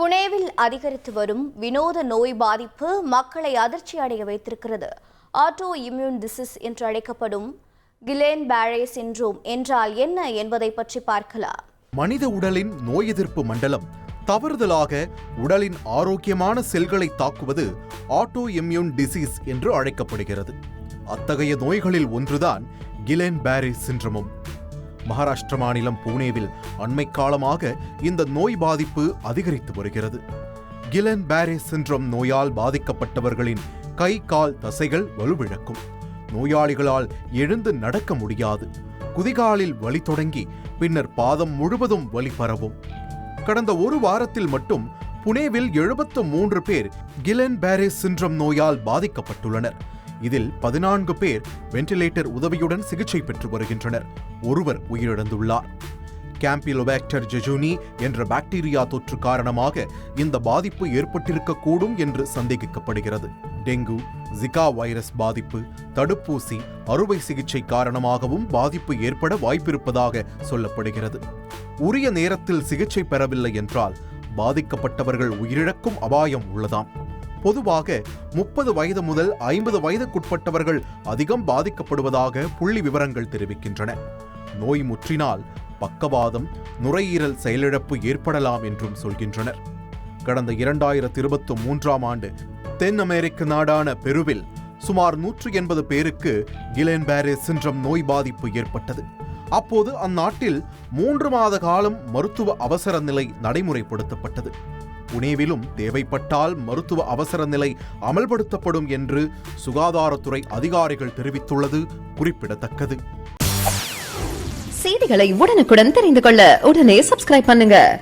புனேவில் அதிகரித்து வரும் வினோத நோய் பாதிப்பு மக்களை அதிர்ச்சி அடைய வைத்திருக்கிறது. ஆட்டோ இம்யூன் டிசீஸ் என்று அழைக்கப்படும் கிலேன் பேரே சின்ரோம் என்றால் என்ன என்பதை பற்றி பார்க்கலாம். மனித உடலின் நோய் எதிர்ப்பு மண்டலம் தவறுதலாக உடலின் ஆரோக்கியமான செல்களை தாக்குவது ஆட்டோ இம்யூன் டிசீஸ் என்று அழைக்கப்படுகிறது. அத்தகைய நோய்களில் ஒன்றுதான் கிலேன் பேரே சின்ரமும் மகாராஷ்டிர மாநிலம் புனேவில் அண்மை காலமாக இந்த நோய் பாதிப்பு அதிகரித்து வருகிறது. கிலன் பேரே சின்ரம் நோயால் பாதிக்கப்பட்டவர்களின் கை கால் தசைகள் வலுவிழக்கும். நோயாளிகளால் எழுந்து நடக்க முடியாது. குதிகாலில் வலி தொடங்கி பின்னர் பாதம் முழுவதும் வலி பரவும். கடந்த ஒரு வாரத்தில் மட்டும் புனேவில் எழுபத்து மூன்று பேர் கிலன் பேரே சின்றம் நோயால் பாதிக்கப்பட்டுள்ளனர். இதில் பதினான்கு பேர் வென்டிலேட்டர் உதவியுடன் சிகிச்சை பெற்று வருகின்றனர். ஒருவர் உயிரிழந்துள்ளார். கேம்பிலோபாக்டர் ஜெஜூனி என்ற பாக்டீரியா தொற்று காரணமாக இந்த பாதிப்பு ஏற்பட்டிருக்கக்கூடும் என்று சந்தேகிக்கப்படுகிறது. டெங்கு ஜிகா வைரஸ் பாதிப்பு தடுப்பூசி அறுவை சிகிச்சை காரணமாகவும் பாதிப்பு ஏற்பட வாய்ப்பிருப்பதாக சொல்லப்படுகிறது. உரிய நேரத்தில் சிகிச்சை பெறவில்லை என்றால் பாதிக்கப்பட்டவர்கள் உயிரிழக்கும் அபாயம் உள்ளதாம். பொதுவாக முப்பது வயது முதல் ஐம்பது வயதுக்குட்பட்டவர்கள் அதிகம் பாதிக்கப்படுவதாக புள்ளி விவரங்கள் தெரிவிக்கின்றன. நோய் முற்றினால் பக்கவாதம் நுரையீரல் செயலிழப்பு ஏற்படலாம் என்றும் சொல்கின்றனர். கடந்த இரண்டாயிரத்தி இருபத்தி மூன்றாம் ஆண்டு தென் அமெரிக்க நாடான பெருவில் சுமார் நூற்று எண்பது பேருக்கு கிலேன் பேரே சின்றம் நோய் பாதிப்பு ஏற்பட்டது. அப்போது அந்நாட்டில் மூன்று மாத காலம் மருத்துவ அவசர நிலை நடைமுறைப்படுத்தப்பட்டது. புனேவிலும் தேவைப்பட்டால் மருத்துவ அவசர நிலை அமல்படுத்தப்படும் என்று சுகாதாரத்துறை அதிகாரிகள் தெரிவித்துள்ளது. குறிப்பிடத்தக்கது. செய்திகளை உடனுக்குடன் தெரிந்து கொள்ள உடனே சப்ஸ்கிரைப் பண்ணுங்க.